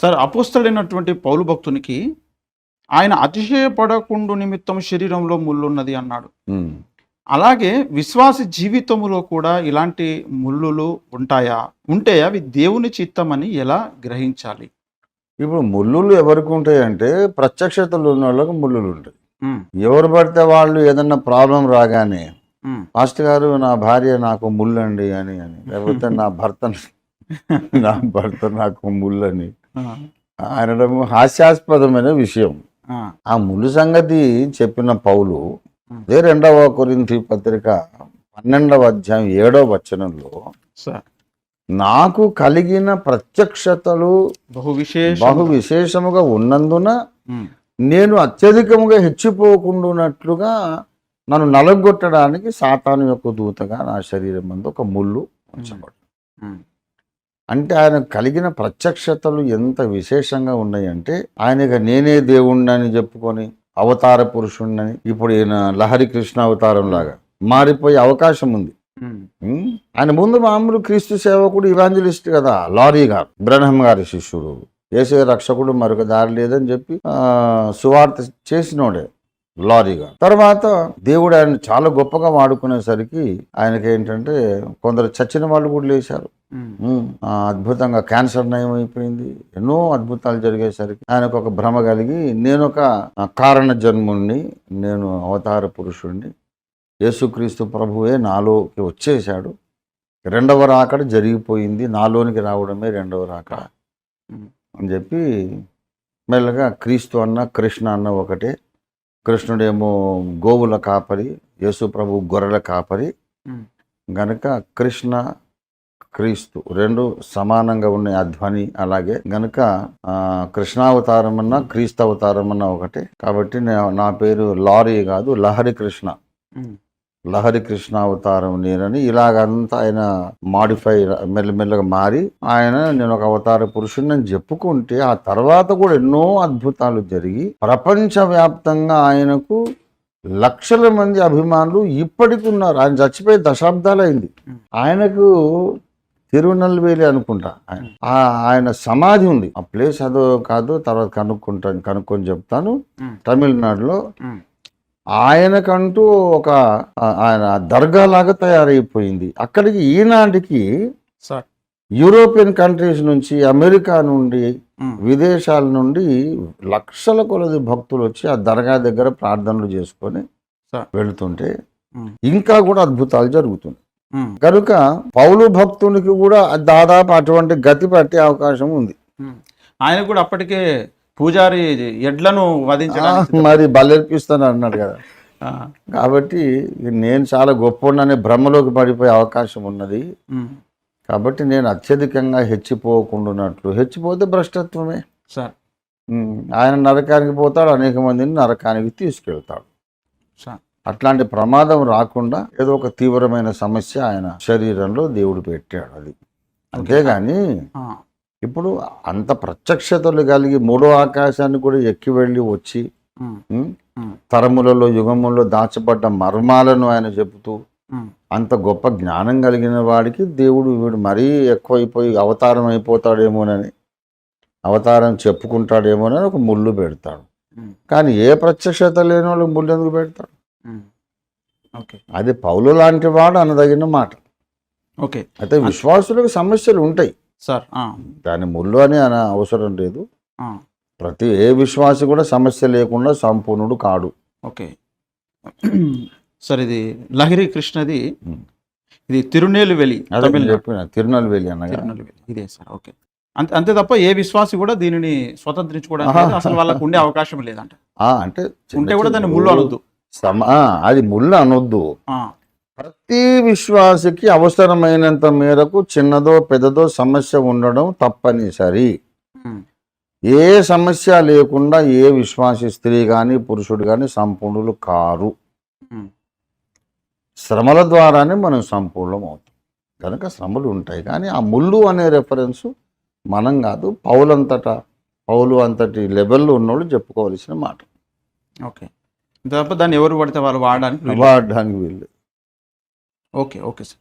Sir అపోస్తలైనటువంటి పౌలు భక్తునికి ఆయన అతిశయపడకుండు నిమిత్తం శరీరంలో ముళ్ళున్నది అన్నాడు. అలాగే విశ్వాస జీవితములో కూడా ఇలాంటి ముళ్ళులు ఉంటాయా? ఉంటే అవి దేవుని చిత్తమని ఎలా గ్రహించాలి? ఇప్పుడు ముళ్ళులు ఎవరికి ఉంటాయంటే ప్రత్యక్షతలు ఉన్న వాళ్ళకి ముళ్ళులు ఉంటాయి. ఎవరు పడితే వాళ్ళు ఏదన్నా ప్రాబ్లం రాగానే మాస్టర్ గారు నా భార్య నాకు ముళ్ళండి అని అని. లేకపోతే నా భర్త నా భర్త నాకు ముళ్ళని అనడం హాస్యాస్పదమైన విషయం. ఆ, ముళ్ళు సంగతి చెప్పిన పౌలు అదే రెండవ కొరింథీ పత్రిక పన్నెండవ అధ్యాయం ఏడవ వచనంలో నాకు కలిగిన ప్రత్యక్షతలు బహు విశేష బహు విశేషముగా ఉన్నందున నేను అత్యధికముగా హెచ్చిపోకుండానట్లుగా నన్ను నలగొట్టడానికి సాతాను యొక్క దూతగా నా శరీరం మందు ఒక ముళ్ళు ఉంచబడి. అంటే ఆయన కలిగిన ప్రత్యక్షతలు ఎంత విశేషంగా ఉన్నాయంటే ఆయనగా నేనే దేవుణ్ణని చెప్పుకొని అవతార పురుషుణ్ణని ఇప్పుడు ఈయన లహరి కృష్ణ అవతారం లాగా మారిపోయే అవకాశం ఉంది? ఆయన ముందు మామూలు క్రీస్తు సేవకుడు ఇవాంజలిస్ట్ కదా లారీ గారు బ్రహ్మ గారి శిష్యుడు. ఏసే రక్షకుడు మరొక దారి లేదని చెప్పి సువార్త చేసినోడే. లారీ గారు తర్వాత దేవుడు ఆయన చాలా గొప్పగా వాడుకునేసరికి ఆయనకి ఏంటంటే కొందరు చచ్చిన వాళ్ళు కూడా లేచారు. అద్భుతంగా క్యాన్సర్ నయం అయిపోయింది ఎన్నో అద్భుతాలు జరిగేసరికి ఆయనకు ఒక భ్రమ కలిగి నేను ఒక కారణ జన్ముణ్ణి నేను అవతార పురుషుణ్ణి యేసుక్రీస్తు ప్రభువే నాలోకి వచ్చేసాడు రెండవ రాకడ జరిగిపోయింది. నాలోనికి రావడమే రెండవ రాకడ ఉమ్, అని చెప్పి మెల్లగా క్రీస్తు అన్న కృష్ణ అన్న ఒకటే కృష్ణుడేమో గోవుల కాపరి యేసు ప్రభు గొర్రెల కాపరి. గనక కృష్ణ క్రీస్తు రెండు సమానంగా ఉన్నాయి ఆ ధ్వని అలాగే. గనక కృష్ణావతారం అన్న క్రీస్తు అవతారం అన్న ఒకటే. కాబట్టి నే- నా పేరు లారీ కాదు లహరి కృష్ణ. లహరి కృష్ణ అవతారం నేనని ఇలాగంతా ఆయన మాడిఫై మెల్లమెల్లగా మారి ఆయన నేను ఒక అవతార పురుషుడిని అని చెప్పుకుంటే ఆ తర్వాత కూడా ఎన్నో అద్భుతాలు జరిగి ప్రపంచవ్యాప్తంగా ఆయనకు లక్షల మంది అభిమానులు ఇప్పటికి ఉన్నారు. ఆయన చచ్చిపోయి దశాబ్దాలు అయింది. ఆయనకు తిరునల్వేలి అనుకుంటా ఆయన. ఆ- ఆయన సమాధి ఉంది. ఆ ప్లేస్ అదో కాదో తర్వాత కనుక్కుంటాను కనుక్కొని చెప్తాను. తమిళనాడులో ఆయనకంటూ ఒక ఆయన దర్గా లాగా తయారైపోయింది. అక్కడికి ఈనాటికి యూరోపియన్ కంట్రీస్ నుంచి అమెరికా నుండి విదేశాల నుండి లక్షల కొలది భక్తులు వచ్చి ఆ దర్గా దగ్గర ప్రార్థనలు చేసుకొని. వెళుతుంటే ఇంకా కూడా అద్భుతాలు ఉమ్, కనుక పౌలు భక్తునికి కూడా దాదాపు అటువంటి గతి పట్టే అవకాశం ఉంది. ఆయన కూడా అప్పటికే పూజారి ఎడ్లను వధించడానికి మరి బలర్పిస్తాను అన్నాడు కదా. కాబట్టి నేను చాలా గొప్ప భ్రమలోకి పడిపోయే అవకాశం ఉన్నది. కాబట్టి నేను అత్యధికంగా హెచ్చిపోకుండానట్లు హెచ్చిపోతే భ్రష్టత్వమే. సార్. ఆయన నరకానికి పోతాడు అనేక మందిని నరకానికి తీసుకెళ్తాడు. అట్లాంటి ప్రమాదం రాకుండా ఏదో ఒక తీవ్రమైన సమస్య ఆయన శరీరంలో దేవుడు పెట్టాడు అది. అంతేగాని ఇప్పుడు అంత ప్రత్యక్షతలు కలిగి మూడో ఆకాశాన్ని కూడా ఎక్కి వెళ్ళి వచ్చి తరములలో యుగములలో దాచబడ్డ మర్మాలను ఆయన చెబుతూ అంత గొప్ప జ్ఞానం కలిగిన వాడికి దేవుడు వీడు మరీ ఎక్కువైపోయి అవతారం అయిపోతాడేమోనని అవతారం చెప్పుకుంటాడేమోనని ఒక ముళ్ళు పెడతాడు. కానీ ఏ ప్రత్యక్షత లేని వాళ్ళకి ముళ్ళు ఎందుకు పెడతాడు అది పౌలు లాంటి వాడు అనదగిన మాట. ఓకే. అయితే విశ్వాసులకు సమస్యలు ఉంటాయి. సార్ దాని ముళ్ళు అని అన అవసరం లేదు. ప్రతి ఏ విశ్వాసి కూడా సమస్య లేకుండా సంపూర్ణుడు కాడు. ఓకే. సార్ ఇది లహరి కృష్ణది. ఇది తిరునేలువెలి చెప్పిన తిరునల్వేలి తిరునెల్వేలి. ఇదే సార్ ఓకే. అంతే అంతే తప్ప ఏ విశ్వాసి కూడా దీనిని స్వతంత్రించుకోవడానికి. అసలు వాళ్ళకు ఉండే అవకాశం లేదంట. అంటే ఉంటే కూడా దాన్ని ముళ్ళు అనొద్దు. అది ముళ్ళు అనొద్దు. ప్రతి విశ్వాసికి అవసరమైనంత మేరకు చిన్నదో పెద్దదో సమస్య ఉండడం తప్పనిసరి. ఏ సమస్య లేకుండా ఏ విశ్వాసి స్త్రీ కానీ పురుషుడు కానీ సంపూర్ణులు కారు. శ్రమల ద్వారానే మనం సంపూర్ణం అవుతాం. కనుక శ్రమలు ఉంటాయి. కానీ ఆ ముళ్ళు అనే రెఫరెన్స్ మనం కాదు పౌలంతటా పౌలు అంతటి లెవెల్లో ఉన్నోళ్ళు చెప్పుకోవాల్సిన మాట. ఓకే. దాన్ని ఎవరు పడితే వాళ్ళు వాడడానికి. వాడడానికి వీళ్ళు ఓకే ఓకే సార్